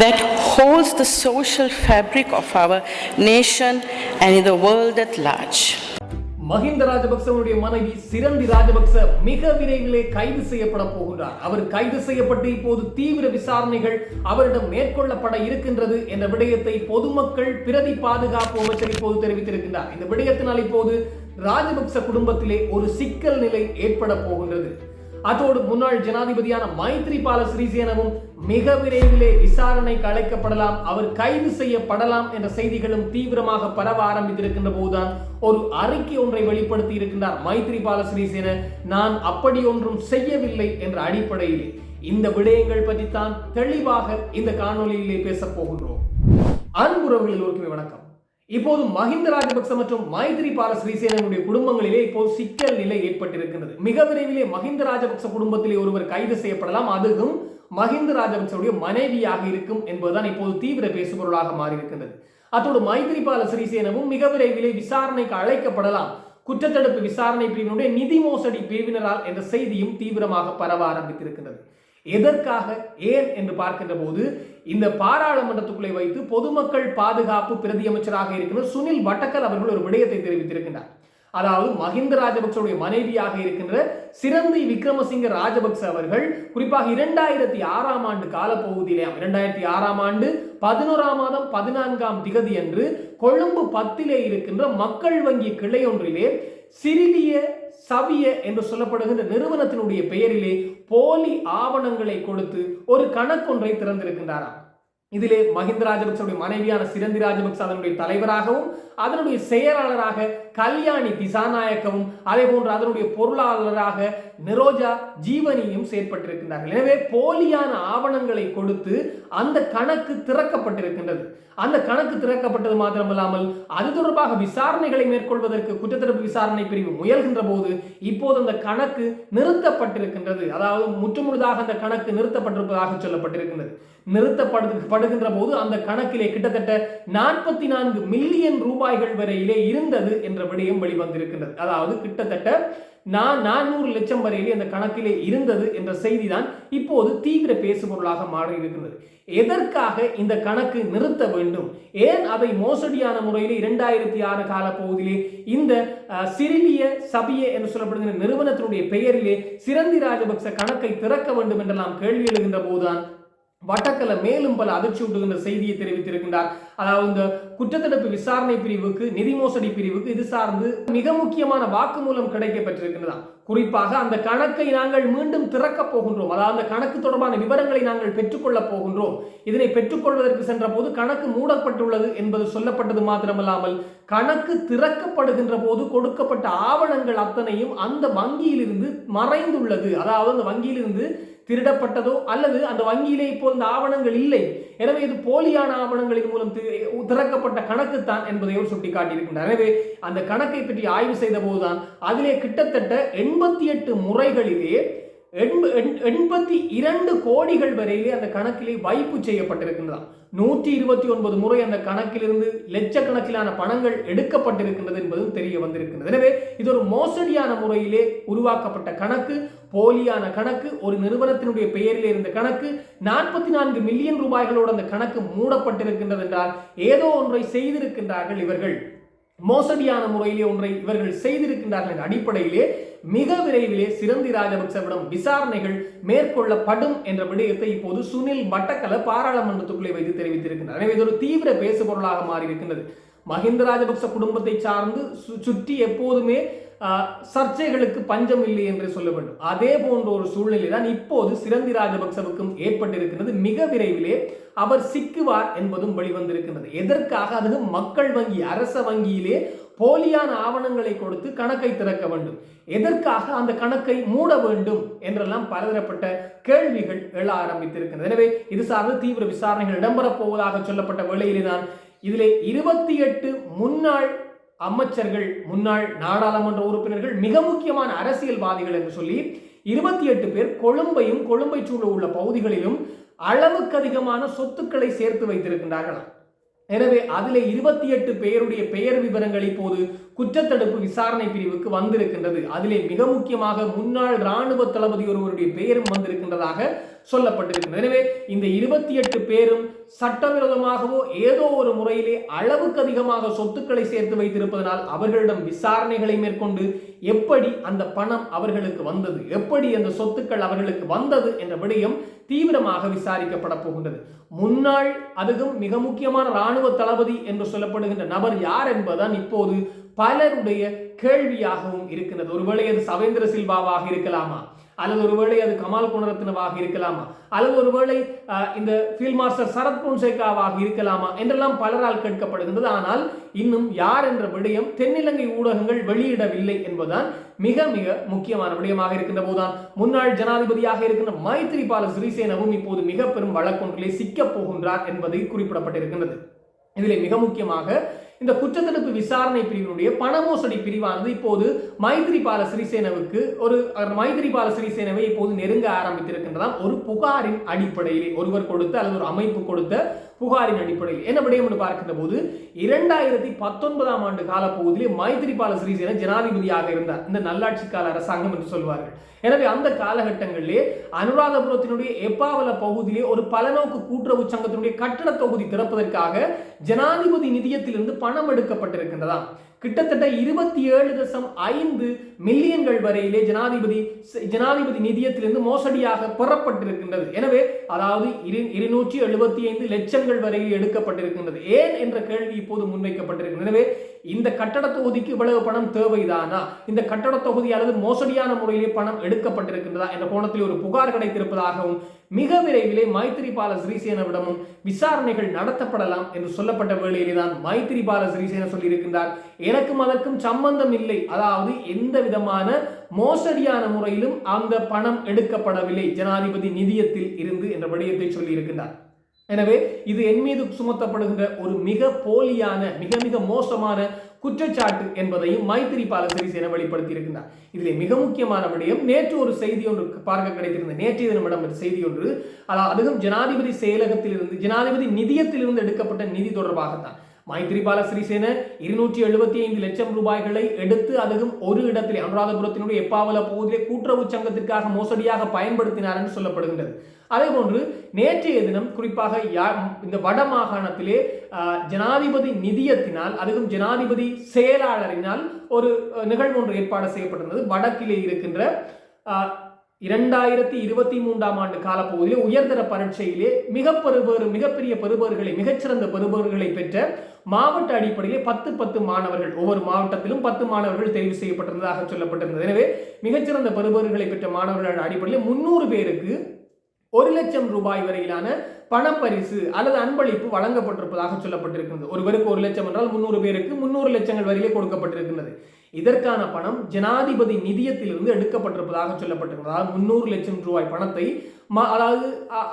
that holds the social fabric of our nation and in the world at large. Mahinda ராஜபக்சவனுடைய மனைவி சிரந்தி ராஜபக்ச மிக விரைவிலே கைது செய்யப்பட போகிறார் அவர் கைது செய்யப்பட்டு இப்போது தீவிர விசாரணைகள் அவரிடம் மேற்கொள்ளப்பட இருக்கின்றது என்ற விடயத்தை பொதுமக்கள் பிரதி பாதுகாப்பு அமைச்சர் இப்போது தெரிவித்திருக்கின்றார். இந்த விடயத்தினால் இப்போது ராஜபக்ச குடும்பத்திலே ஒரு சிக்கல் நிலை ஏற்பட போகின்றது. அதோடு முன்னாள் ஜனாதிபதியான மைத்ரிபால சிறிசேனவும் மிக விரைவிலே விசாரணைக்கு அழைக்கப்படலாம் அவர் கைது செய்யப்படலாம் என்ற செய்திகளும் தீவிரமாக பரவ ஆரம்பித்திருக்கின்ற போதுதான் ஒரு அறிக்கை ஒன்றை வெளிப்படுத்தி இருக்கின்றார் மைத்ரிபால சிறிசேன. நான் அப்படி ஒன்றும் செய்யவில்லை என்ற அடிப்படையிலே. இந்த விடயங்கள் பற்றித்தான் தெளிவாக இந்த காணொலியிலே பேசப் போகின்றோம். அன்புறவுகள் எல்லோருக்குமே வணக்கம். இப்போது மஹிந்த ராஜபக்ச மற்றும் மைத்ரிபால சிறிசேனனுடைய குடும்பங்களிலே இப்போது சிக்கல் நிலை ஏற்பட்டிருக்கிறது மிக விரைவிலே மஹிந்த ராஜபக்ச குடும்பத்திலே ஒருவர் கைது செய்யப்படலாம். அதுவும் மஹிந்த ராஜபக்சவுடைய மனைவியாக இருக்கும் என்பதுதான் இப்போது தீவிர பேசுபொருளாக மாறியிருக்கின்றது. அத்தோடு மைத்ரிபால சிறிசேனவும் மிக விரைவிலே விசாரணைக்கு அழைக்கப்படலாம். குற்றத்தடுப்பு விசாரணை பிரிவினுடைய நிதி மோசடி பிரிவினரால் என்ற செய்தியும் தீவிரமாக பரவ ஆரம்பித்திருக்கிறது எதற்காக ஏன் என்று பார்க்கின்ற போது இந்த பாராளுமன்றத்துக்குள்ளே வைத்து பொதுமக்கள் பாதுகாப்பு பிரதி அமைச்சராக இருக்கின்ற சுனில் வட்டக்கல் அவர்கள் ஒரு விடயத்தை தெரிவித்திருக்கின்றார். அதாவது மஹிந்த ராஜபக்சவுடைய மனைவியாக இருக்கின்ற சிரந்தி விக்ரமசிங்க ராஜபக்ச அவர்கள் குறிப்பாக இரண்டாயிரத்தி ஆறாம் ஆண்டு காலப்பகுதியிலே இரண்டாயிரத்தி ஆறாம் ஆண்டு பதினோராம் மாதம் பதினான்காம் திகதி அன்று கொழும்பு பத்திலே இருக்கின்ற மக்கள் வங்கி கிளை ஒன்றிலே சிறிலிய சவிய என்று சொல்லப்படுகின்ற நிறுவனத்தினுடைய பெயரிலே போலி ஆவணங்களை கொடுத்து ஒரு கணக்கொன்றை திறந்திருக்கின்றாராம். இதிலே மஹிந்த ராஜபக்சனுடைய மனைவியான சிரந்தி ராஜபக்ச அதனுடைய தலைவராகவும் அதனுடைய செயலாளராக கல்யாணி திசாநாயக்கவும் அதே போன்று அதனுடைய பொருளாளராக நிரோஜா ஜீவனியும் செயற்பட்டிருக்கின்றார்கள். எனவே போலியான ஆவணங்களை கொடுத்து அந்த கணக்கு திறக்கப்பட்டிருக்கின்றது. அந்த கணக்கு திறக்கப்பட்டது மாத்திரமல்லாமல் அது தொடர்பாக விசாரணைகளை மேற்கொள்வதற்கு குற்றத்தடுப்பு விசாரணை பிரிவு முயல்கின்ற போது இப்போது அந்த கணக்கு நிறுத்தப்பட்டிருக்கின்றது. அதாவது முற்றுமுழுதாக அந்த கணக்கு நிறுத்தப்பட்டிருப்பதாக சொல்லப்பட்டிருக்கின்றது. நிறுத்தப்படுகின்ற போது அந்த கணக்கிலே கிட்டத்தட்ட நாற்பத்தி நான்கு மில்லியன் ரூபாய்கள் வரையிலே இருந்தது என்ற என்ற விடயம் வெளிவந்திருக்கின்றது. அதாவது கிட்டத்தட்ட நான் நானூறு லட்சம் வரையிலே அந்த கணக்கிலே இருந்தது என்ற செய்தி தான் இப்போது தீவிர பேசுபொருளாக மாறி இருக்கின்றது எதற்காக இந்த கணக்கு நிறுத்த வேண்டும்? ஏன் அதை மோசடியான முறையில் இரண்டாயிரத்தி ஆறு கால பகுதியிலே இந்த சிறிலிய சபிய என்று சொல்லப்படுகிற நிறுவனத்தினுடைய பெயரிலே சிரந்தி ராஜபக்ச கணக்கை திறக்க வேண்டும் என்றெல்லாம் கேள்வி எழுகின்ற போதுதான் வட்டக்கல மேலும் பல அதிர்ச்சி அதிர்ச்சியூட்டுகின்ற செய்தியை தெரிவித்திருக்கின்றார். அதாவது இந்த குற்றத்தடுப்பு விசாரணை பிரிவுக்கு நிதி மோசடி பிரிவுக்கு இது சார்ந்து மிக முக்கியமான வாக்குமூலம் கிடைக்கப்பட்டிருக்கின்றதாம் குறிப்பாக அந்த கணக்கை நாங்கள் மீண்டும் திறக்கப் போகின்றோம். அதாவது அந்த கணக்கு தொடர்பான விவரங்களை நாங்கள் பெற்றுக்கொள்ளப் போகின்றோம். இதனை பெற்றுக்கொள்வதற்கு சென்ற போது கணக்கு மூடப்பட்டுள்ளது என்பது சொல்லப்பட்டது மாத்திரமல்லாமல் கணக்கு திறக்கப்படுகின்ற போது கொடுக்கப்பட்ட ஆவணங்கள் அத்தனையும் அந்த வங்கியிலிருந்து மறைந்துள்ளது. அதாவது அந்த வங்கியிலிருந்து திருடப்பட்டதோ அல்லது அந்த வங்கியிலே இப்போ இந்த ஆவணங்கள் இல்லை. எனவே இது போலியான ஆவணங்களின் மூலம் திறக்கப்பட்ட கணக்கு தான் என்பதையும் சுட்டிக்காட்டியிருக்கின்றார். எனவே அந்த கணக்கை பற்றி ஆய்வு செய்த போதுதான் அதிலே கிட்டத்தட்ட எண்பத்தி எட்டு முறைகளிலே எண்பத்தி இரண்டு கோடிகள் வரையிலே அந்த கணக்கிலே வைப்பு செய்யப்பட்டிருக்கின்றதாம். நூற்றி இருபத்தி ஒன்பது முறை அந்த கணக்கிலிருந்து லட்சக்கணக்கிலான பணங்கள் எடுக்கப்பட்டிருக்கின்றது என்பதும் தெரிய வந்திருக்கின்றது. எனவே இது ஒரு மோசடியான முறையிலே உருவாக்கப்பட்ட கணக்கு. போலியான கணக்கு ஒரு நிறுவனத்தினுடைய பெயரில் இருந்த கணக்கு நாற்பத்தி நான்கு மில்லியன் ரூபாய்களோடு அந்த கணக்கு மூடப்பட்டிருக்கின்றது என்றால் ஏதோ ஒன்றை செய்திருக்கின்றார்கள் இவர்கள். மோசடியான முறையிலே ஒன்றை இவர்கள் செய்திருக்கின்றார்கள் என்ற அடிப்படையிலே மிக விரைவிலே சிறந்தி ராஜபக்சவிடம் விசாரணைகள் மேற்கொள்ளப்படும் என்ற விடயத்தை இப்போது சுனில் பட்டக்கல பாராளுமன்றத்துக்குள்ளே வைத்து தெரிவித்திருக்கின்றார். எனவே இது ஒரு தீவிர பேசுபொருளாக மாறி இருக்கின்றது மஹிந்த ராஜபக்ச குடும்பத்தை சார்ந்து சுற்றி எப்போதுமே சர்ச்சைகளுக்கு பஞ்சம் இல்லை என்று சொல்ல வேண்டும். அதே போன்ற ஒரு சூழ்நிலை தான் இப்போது சிரந்தி ராஜபக்சவுக்கும் ஏற்பட்டிருக்கிறது. மிக விரைவிலே அவர் சிக்குவார் என்பதும் வெளிவந்திருக்கிறது எதற்காக? அது மக்கள் வங்கி அரச வங்கியிலே போலியான ஆவணங்களை கொடுத்து கணக்கை திறக்க வேண்டும். எதற்காக? அந்த கணக்கை மூட வேண்டும் என்றெல்லாம் பலதரப்பட்ட கேள்விகள் எழ ஆரம்பித்திருக்கிறது எனவே இது சார்ந்து தீவிர விசாரணைகள் இடம்பெறப் போவதாக சொல்லப்பட்ட வேளையிலே தான் இதிலே இருபத்தி எட்டு முன்னாள் அமைச்சர்கள் முன்னாள் நாடாளுமன்ற உறுப்பினர்கள் மிக முக்கியமான அரசியல்வாதிகள் என்று சொல்லி இருபத்தி எட்டு பேர் கொழும்பையும் கொழும்பை சூழ உள்ள பகுதிகளிலும் அளவுக்கு அதிகமான சொத்துக்களை சேர்த்து வைத்திருக்கின்றார்களாம். எனவே அதிலே இருபத்தி எட்டு பேருடைய பெயர் விவரங்கள் இப்போது குற்றத்தடுப்பு விசாரணை பிரிவுக்கு வந்திருக்கின்றது. அதிலே மிக முக்கியமாக முன்னாள் இராணுவ தளபதி ஒருவருடைய பெயரும் வந்திருக்கின்றதாக சொல்லப்பட்டிருக்கின்றது. எனவே இந்த இருபத்தி எட்டு பேரும் சட்டவிரோதமாகவோ ஏதோ ஒரு முறையிலே அளவுக்கு அதிகமாக சொத்துக்களை சேர்த்து வைத்திருப்பதனால் அவர்களிடம் விசாரணைகளை மேற்கொண்டு எப்படி அந்த பணம் அவர்களுக்கு வந்தது? எப்படி அந்த சொத்துக்கள் அவர்களுக்கு வந்தது? என்ற விடயம் தீவிரமாக விசாரிக்கப்பட போகின்றது. முன்னாள் அதுவும் மிக முக்கியமான ராணுவ தளபதி என்று சொல்லப்படுகின்ற நபர் யார் என்பதுதான் இப்போது பலருடைய கேள்வியாகவும் இருக்கின்றது. ஒருவேளை அது சவேந்திர சில்வாவாக இருக்கலாமா? அல்லது ஒருவேளை அது கமால் குணரத்னவாக இருக்கலாமா? அல்லது ஒருவேளை இந்த ஃபீல்ட் மாஸ்டர் சரத் பொன்சேகாவாக இருக்கலாமா? என்றெல்லாம் பலரால் கேட்கப்படுகின்றது. ஆனால் இன்னும் யார் என்ற விடயம் தென்னிலங்கை ஊடகங்கள் வெளியிடவில்லை என்பதுதான் மிக மிக முக்கியமான விடயமாக இருக்கின்ற போதுதான். முன்னாள் ஜனாதிபதியாக இருக்கின்ற மைத்திரிபால சிறிசேனவும் இப்போது மிக பெரும் வழக்கொன்றிலே சிக்கப் போகின்றார் என்பது குறிப்பிடப்பட்டிருக்கின்றது. இதிலே மிக முக்கியமாக இந்த குற்றத்தடுப்பு விசாரணை பிரிவினுடைய பண மோசடி பிரிவானது இப்போது மைத்திரிபால சிறிசேனவுக்கு ஒரு அஹ், மைத்திரிபால சிறிசேனவை இப்போது நெருங்க ஆரம்பித்திருக்கின்றதாம். ஒரு புகாரின் அடிப்படையிலே ஒருவர் கொடுத்த அல்லது ஒரு அமைப்பு கொடுத்த புகாரின் அடிப்படையில். என்ன விடயம் என்று பார்க்கின்ற போது இரண்டாயிரத்தி பத்தொன்பதாம் ஆண்டு காலப்பகுதியிலே மைத்திரிபால சிறிசேன ஜனாதிபதியாக இருந்தார். இந்த நல்லாட்சி கால அரசாங்கம் என்று சொல்வார்கள். எனவே அந்த காலகட்டங்களிலே அனுராதபுரத்தினுடைய எப்பாவல பகுதியிலே ஒரு பலநோக்கு கூட்டுறவு சங்கத்தினுடைய கட்டட தொகுதி திறப்பதற்காக ஜனாதிபதி நிதியத்திலிருந்து பண பணம் எடுக்கப்பட்டிருக்கின்றதாம் கிட்டத்தட்ட இருபத்தி ஏழு தசம் ஐந்து மில்லியன்கள் வரையிலே ஜனாதிபதி ஜனாதிபதி நிதியத்திலிருந்து மோசடியாக பெறப்பட்டிருக்கின்றது. எனவே அதாவது இரு இருநூற்றி எழுபத்தி ஐந்து லட்சங்கள் வரையில் எடுக்கப்பட்டிருக்கின்றது. ஏன் என்ற கேள்வி இப்போது முன்வைக்கப்பட்டிருக்கிறது. எனவே இந்த கட்டட தொகுதிக்கு இவ்வளவு பணம் தேவைதானா? இந்த கட்டட தொகுதி அல்லது மோசடியான முறையிலே பணம் எடுக்கப்பட்டிருக்கின்றதா என்ற கோணத்தில் ஒரு புகார் கிடைத்திருப்பதாகவும் மிக விரைவிலே மைத்திரிபால ஸ்ரீசேனவிடமும் விசாரணைகள் நடத்தப்படலாம் என்று சொல்லப்பட்ட வேளையிலே தான் மைத்திரிபால ஸ்ரீசேன சொல்லியிருக்கின்றார். எனக்கும் அதற்கும் சம்பந்தம் இல்லை. அதாவது எந்த விதமான மோசடியான முறையிலும் அந்த பணம் எடுக்கப்படவில்லை. ஜனாதிபதி நிதியத்தில் இருந்து என்ற விடயத்தை சொல்லியிருக்கின்றார். எனவே இது என் மீது சுமத்தப்படுகின்ற ஒரு மிக போலியான மிக மிக மோசமான குற்றச்சாட்டு என்பதையும் மைத்திரிபால சிறிசேன வெளிப்படுத்தி இருக்கின்றார். இதில் மிக முக்கியமான விடயம் நேற்று ஒரு செய்தி ஒன்று பார்க்க கிடைத்திருந்த நேற்றைய தினமிடம் ஒரு செய்தி ஒன்று அதாவது அதுவும் ஜனாதிபதி செயலகத்திலிருந்து ஜனாதிபதி நிதியத்திலிருந்து எடுக்கப்பட்ட நிதி தொடர்பாகத்தான். மைத்திரிபால சிறிசேன இருநூற்றி எழுபத்தி ஐந்து லட்சம் ரூபாய்களை எடுத்து அதுவும் ஒரு இடத்திலே அனுராதபுரத்தினுடைய எப்பாவல பகுதியிலே கூட்டுறவு சங்கத்திற்காக மோசடியாக பயன்படுத்தினார் என்று சொல்லப்படுகின்றது. அதேபோன்று நேற்றைய தினம் குறிப்பாக இந்த வட மாகாணத்திலே ஜனாதிபதி நிதியத்தினால் அதுவும் ஜனாதிபதி செயலாளரினால் ஒரு நிகழ்வு ஒன்று ஏற்பாடு செய்யப்பட்டிருந்தது. வடக்கிலே இருக்கின்ற இரண்டாயிரத்தி இருபத்தி மூன்றாம் ஆண்டு காலப்பகுதியிலே உயர்தர பரீட்சையிலே மிக பெறுபேறு மிகப்பெரிய பெறுபவர்களை மிகச்சிறந்த பெறுபவர்களை பெற்ற மாவட்ட அடிப்படையிலே பத்து பத்து மாணவர்கள் ஒவ்வொரு மாவட்டத்திலும் பத்து மாணவர்கள் தெரிவு செய்யப்பட்டிருந்ததாக சொல்லப்பட்டிருந்தது. எனவே மிகச்சிறந்த பெறுபவர்களை பெற்ற மாணவர்கள் அடிப்படையில் முன்னூறு பேருக்கு ஒரு லட்சம் ரூபாய் வரையிலான பணப்பரிசு அல்லது அன்பளிப்பு வழங்கப்பட்டிருப்பதாக சொல்லப்பட்டிருக்கிறது ஒருவருக்கு ஒரு லட்சம் என்றால் முன்னூறு பேருக்கு முன்னூறு லட்சங்கள் வரையிலே கொடுக்கப்பட்டிருக்கின்றது. இதற்கான பணம் ஜனாதிபதி நிதியத்திலிருந்து எடுக்கப்பட்டிருப்பதாக சொல்லப்பட்டிருக்கிறது அதாவது முன்னூறு லட்சம் ரூபாய் பணத்தை அதாவது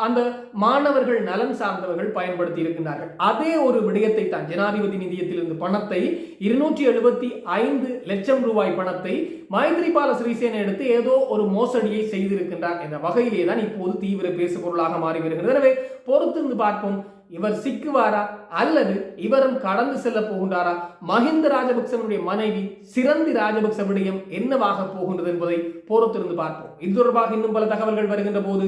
அந்த மாணவர்கள் நலன் சார்ந்தவர்கள் பயன்படுத்தி இருக்கின்றார்கள். அதே ஒரு விடயத்தை தான் ஜனாதிபதி நிதியத்திலிருந்து பணத்தை இருநூற்றி எழுபத்தி ஐந்து லட்சம் ரூபாய் பணத்தை மைத்ரிபால சிறிசேன எடுத்து ஏதோ ஒரு மோசடியை செய்திருக்கின்றார் என்ற வகையிலே தான் இப்போது தீவிர பேசு பொருளாக மாறி வருகிறது. எனவே பொறுத்திருந்து பார்ப்போம். இவர் சிக்குவாரா? அல்லது இவரும் கடந்து செல்ல போகின்றாரா? மஹிந்த ராஜபக்சனுடைய மனைவி சிறந்தி ராஜபக்ச விடயம் என்னவாக போகின்றது என்பதை பொறுத்திருந்து பார்ப்போம். இது தொடர்பாக இன்னும் பல தகவல்கள் வருகின்ற போது